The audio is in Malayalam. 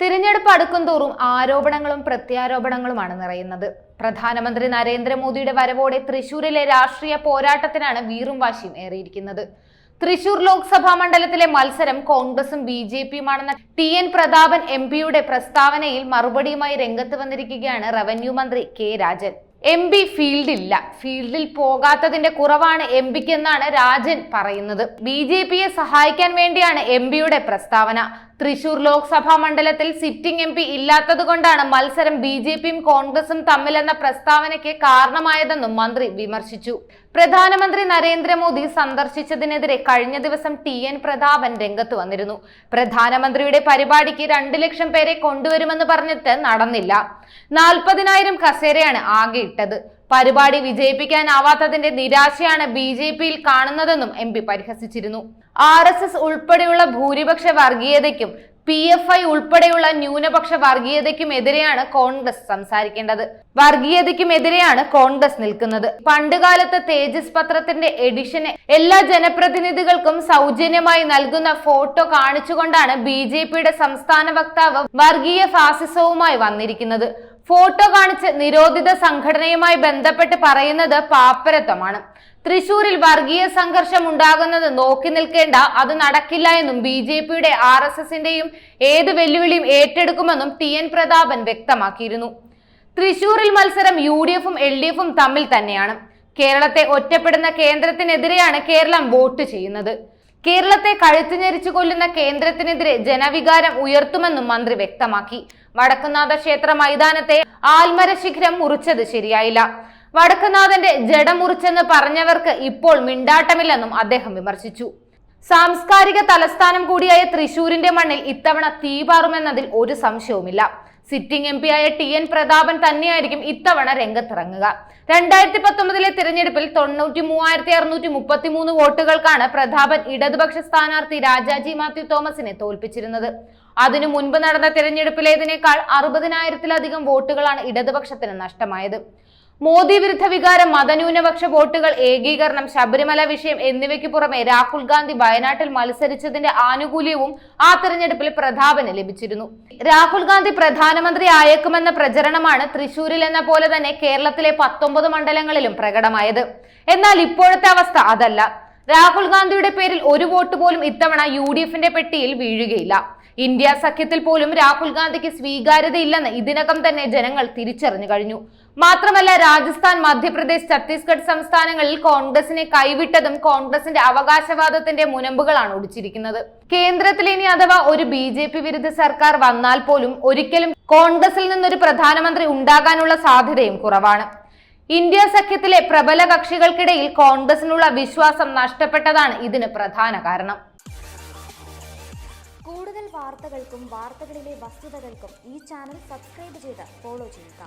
തിരഞ്ഞെടുപ്പ് അടുക്കും തോറും ആരോപണങ്ങളും പ്രത്യാരോപണങ്ങളുമാണ് നിറയുന്നത്. പ്രധാനമന്ത്രി നരേന്ദ്രമോദിയുടെ വരവോടെ തൃശൂരിലെ രാഷ്ട്രീയ പോരാട്ടത്തിനാണ് വീറും വാശിയും ഏറിയിരിക്കുന്നത്. തൃശൂർ ലോക്സഭാ മണ്ഡലത്തിലെ മത്സരം കോൺഗ്രസും ബി ജെ പിയുമാണെന്ന ടി എൻ പ്രതാപൻ എം പിയുടെ പ്രസ്താവനയിൽ മറുപടിയുമായി രംഗത്ത് വന്നിരിക്കുകയാണ് റവന്യൂ മന്ത്രി കെ രാജൻ. എം പി ഫീൽഡില്ല. ഫീൽഡിൽ പോകാത്തതിന്റെ കുറവാണ് എം പിക്ക് എന്നാണ് രാജൻ പറയുന്നത്. ബി ജെ പിയെ സഹായിക്കാൻ വേണ്ടിയാണ് എം പിയുടെ പ്രസ്താവന. തൃശൂർ ലോക്സഭാ മണ്ഡലത്തിൽ സിറ്റിംഗ് എം പി ഇല്ലാത്തത് കൊണ്ടാണ് മത്സരം ബി ജെ പിയും കോൺഗ്രസും തമ്മിലെന്ന പ്രസ്താവനയ്ക്ക് കാരണമായതെന്നും മന്ത്രി വിമർശിച്ചു. പ്രധാനമന്ത്രി നരേന്ദ്രമോദി സന്ദർശിച്ചതിനെതിരെ കഴിഞ്ഞ ദിവസം ടി എൻ പ്രതാപൻ രംഗത്ത് വന്നിരുന്നു. പ്രധാനമന്ത്രിയുടെ പരിപാടിക്ക് രണ്ട് ലക്ഷം പേരെ കൊണ്ടുവരുമെന്ന് പറഞ്ഞിട്ട് നടന്നില്ല. നാൽപ്പതിനായിരം കസേരയാണ് ആകെ ഇട്ടത്. പരിപാടി വിജയിപ്പിക്കാനാവാത്തതിന്റെ നിരാശയാണ് ബി ജെ പിയിൽ കാണുന്നതെന്നും എം പി പരിഹസിച്ചിരുന്നു. ആർ എസ് എസ് ഉൾപ്പെടെയുള്ള ഭൂരിപക്ഷ വർഗീയതയ്ക്കും പി എഫ് ഐ ഉൾപ്പെടെയുള്ള ന്യൂനപക്ഷ വർഗീയതയ്ക്കും എതിരെയാണ് കോൺഗ്രസ് സംസാരിക്കേണ്ടത്. വർഗീയതയ്ക്കും എതിരെയാണ് കോൺഗ്രസ് നിൽക്കുന്നത്. പണ്ടുകാലത്ത് തേജസ് പത്രത്തിന്റെ എഡിഷന് എല്ലാ ജനപ്രതിനിധികൾക്കും സൗജന്യമായി നൽകുന്ന ഫോട്ടോ കാണിച്ചുകൊണ്ടാണ് ബി ജെ പിയുടെ സംസ്ഥാന വക്താവ് വർഗീയ ഫാസിസവുമായി വന്നിരിക്കുന്നത്. ഫോട്ടോ കാണിച്ച് നിരോധിത സംഘടനയുമായി ബന്ധപ്പെട്ട് പറയുന്നത് പാപ്പരത്വമാണ്. തൃശൂരിൽ വർഗീയ സംഘർഷം ഉണ്ടാകുന്നത് നോക്കി നിൽക്കേണ്ട അത് നടക്കില്ല എന്നും ബി ജെ പിയുടെ ആർ എസ് എസിന്റെയും ഏത് വെല്ലുവിളിയും ഏറ്റെടുക്കുമെന്നും ടി എൻ പ്രതാപൻ വ്യക്തമാക്കിയിരുന്നു. തൃശൂരിൽ മത്സരം യു ഡി എഫും എൽ ഡി എഫും തമ്മിൽ തന്നെയാണ്. കേരളത്തെ ഒറ്റപ്പെടുന്ന കേന്ദ്രത്തിനെതിരെയാണ് കേരളം വോട്ട് ചെയ്യുന്നത്. കേരളത്തെ കഴുത്തു ഞെരിച്ചു കൊല്ലുന്ന കേന്ദ്രത്തിനെതിരെ ജനവികാരം ഉയർത്തുമെന്നും മന്ത്രി വ്യക്തമാക്കി. വടക്കുന്നാഥ ക്ഷേത്ര മൈതാനത്തെ ആൽമര ശിഖരം മുറിച്ചത് ശരിയായില്ല. വടക്കുനാഥന്റെ ജഡം മുറിച്ചെന്ന് പറഞ്ഞവർക്ക് ഇപ്പോൾ മിണ്ടാട്ടമില്ലെന്നും അദ്ദേഹം വിമർശിച്ചു. സാംസ്കാരിക തലസ്ഥാനം കൂടിയായ തൃശൂരിന്റെ മണ്ണിൽ ഇത്തവണ തീപാറുമെന്നതിൽ ഒരു സംശയവുമില്ല. സിറ്റിംഗ് എം പിയായ ടി എൻ പ്രതാപൻ തന്നെയായിരിക്കും ഇത്തവണ രംഗത്തിറങ്ങുക. രണ്ടായിരത്തി പത്തൊമ്പതിലെ തിരഞ്ഞെടുപ്പിൽ തൊണ്ണൂറ്റി മൂവായിരത്തി അറുന്നൂറ്റി മുപ്പത്തി മൂന്ന് വോട്ടുകൾക്കാണ് പ്രതാപൻ ഇടതുപക്ഷ സ്ഥാനാർത്ഥി രാജാജി മാത്യു തോമസിനെ തോൽപ്പിച്ചിരുന്നത് അതിനു മുൻപ് നടന്ന തെരഞ്ഞെടുപ്പിലേതിനേക്കാൾ അറുപതിനായിരത്തിലധികം വോട്ടുകളാണ് ഇടതുപക്ഷത്തിന് നഷ്ടമായത്. മോദി വിരുദ്ധ വികാരം മതന്യൂനപക്ഷ വോട്ടുകൾ ഏകീകരണം ശബരിമല വിഷയം എന്നിവയ്ക്ക് പുറമെ രാഹുൽ ഗാന്ധി വയനാട്ടിൽ മത്സരിച്ചതിന്റെ ആനുകൂല്യവും ആ തെരഞ്ഞെടുപ്പിൽ പ്രതാപന് ലഭിച്ചിരുന്നു. രാഹുൽ ഗാന്ധി പ്രധാനമന്ത്രി ആയേക്കുമെന്ന പ്രചരണമാണ് തൃശൂരിൽ എന്ന പോലെ തന്നെ കേരളത്തിലെ പത്തൊമ്പത് മണ്ഡലങ്ങളിലും പ്രകടമായത്. എന്നാൽ ഇപ്പോഴത്തെ അവസ്ഥ അതല്ല. രാഹുൽ ഗാന്ധിയുടെ പേരിൽ ഒരു വോട്ട് പോലും ഇത്തവണ യു ഡി എഫിന്റെ പെട്ടിയിൽ വീഴുകയില്ല. ഇന്ത്യ സഖ്യത്തിൽ പോലും രാഹുൽ ഗാന്ധിക്ക് സ്വീകാര്യതയില്ലെന്ന് ഇതിനകം തന്നെ ജനങ്ങൾ തിരിച്ചറിഞ്ഞു കഴിഞ്ഞു. മാത്രമല്ല രാജസ്ഥാൻ മധ്യപ്രദേശ് ഛത്തീസ്ഗഡ് സംസ്ഥാനങ്ങളിൽ കോൺഗ്രസിനെ കൈവിട്ടതും കോൺഗ്രസിന്റെ അവകാശവാദത്തിന്റെ മുനമ്പുകളാണ് ഒടിച്ചിരിക്കുന്നത്. കേന്ദ്രത്തിൽ ഇനി അഥവാ ഒരു ബി ജെ പി വിരുദ്ധ സർക്കാർ വന്നാൽ പോലും ഒരിക്കലും കോൺഗ്രസിൽ നിന്നൊരു പ്രധാനമന്ത്രി ഉണ്ടാകാനുള്ള സാധ്യതയും കുറവാണ്. ഇന്ത്യ സഖ്യത്തിലെ പ്രബല കക്ഷികൾക്കിടയിൽ കോൺഗ്രസിനുള്ള വിശ്വാസം നഷ്ടപ്പെട്ടതാണ് ഇതിന് പ്രധാന കാരണം. കൂടുതൽ വാർത്തകൾക്കും വാർത്തകളിലെ വസ്തുതകൾക്കും ഈ ചാനൽ സബ്സ്ക്രൈബ് ചെയ്ത് ഫോളോ ചെയ്യുക.